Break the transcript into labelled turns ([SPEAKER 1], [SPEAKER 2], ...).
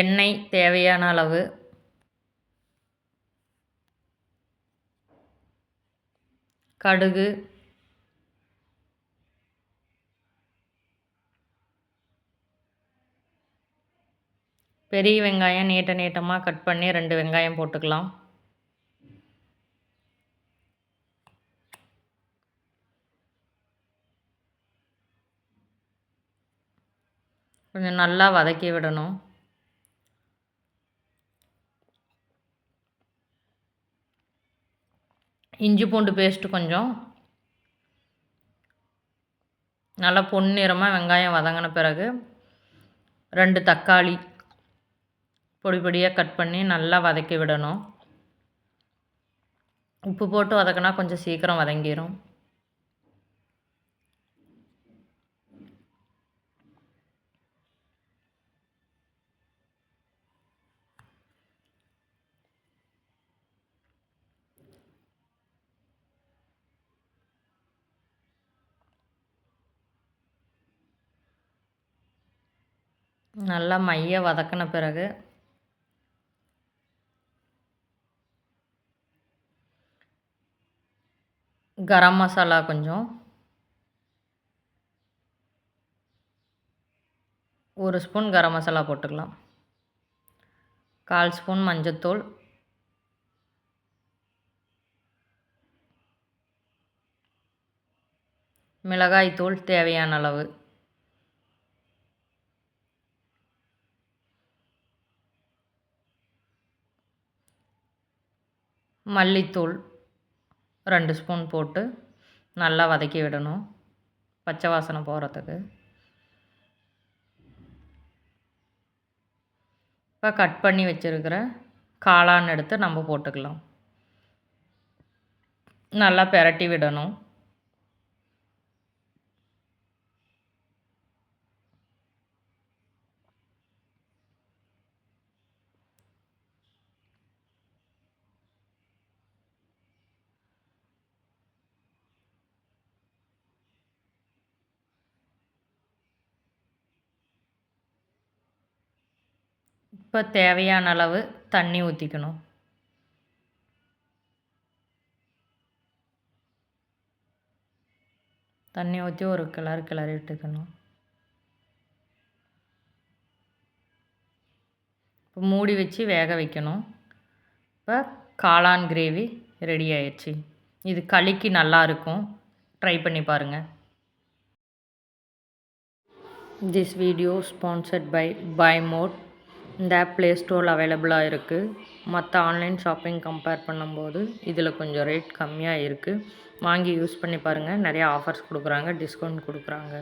[SPEAKER 1] எண்ணெய் தேவையான அளவு. கடுகு. பெரிய வெங்காயம் நீட்ட நீட்டமாக கட் பண்ணி ரெண்டு வெங்காயம் போட்டுக்கலாம். கொஞ்சம் நல்லா வதக்கி விடணும். இஞ்சி பூண்டு பேஸ்ட்டு கொஞ்சம். நல்லா பொன்னிறமாக வெங்காயம் வதங்கின பிறகு ரெண்டு தக்காளி பொடி பொடியாக கட் பண்ணி நல்லா வதக்கி விடணும். உப்பு போட்டு வதக்கினா கொஞ்சம் சீக்கிரம் வதங்கிடும் நல்லா மைய வதக்கின பிறகு கரம் மசாலா கொஞ்சம் ஒரு ஸ்பூன் கரம் மசாலா போட்டுக்கலாம். கால் ஸ்பூன் மஞ்சத்தூள். மிளகாய்த்தூள் தேவையான அளவு. மல்லித்தூள் ரெண்டு ஸ்பூன் போட்டு நல்லா வதக்கி விடணும். பச்சை வாசனை போகிறதுக்கு இப்போ கட் பண்ணி வச்சுருக்கிற காளான் எடுத்து நம்ம போட்டுக்கலாம். நல்லா பெரட்டி விடணும். இப்போ தேவையான அளவு தண்ணி ஊற்றிக்கணும் தண்ணி ஊற்றி ஒரு கிளறு கிளறி விட்டுக்கணும். இப்போ மூடி வச்சு வேக வைக்கணும். இப்போ காளான் கிரேவி ரெடி ஆயிடுச்சு இது களிக்கு நல்லாயிருக்கும் ட்ரை பண்ணி பாருங்கள் this video sponsored by by mod இந்த ஆப் ப்ளே ஸ்டோரில் அவைலபிளாக இருக்குது மற்ற ஆன்லைன் ஷாப்பிங் கம்பேர் பண்ணும்போது இதில் கொஞ்சம் ரேட் கம்மியாக இருக்குது வாங்கி யூஸ் பண்ணி பாருங்கள் நிறையா ஆஃபர்ஸ் கொடுக்குறாங்க டிஸ்கவுண்ட் கொடுக்குறாங்க.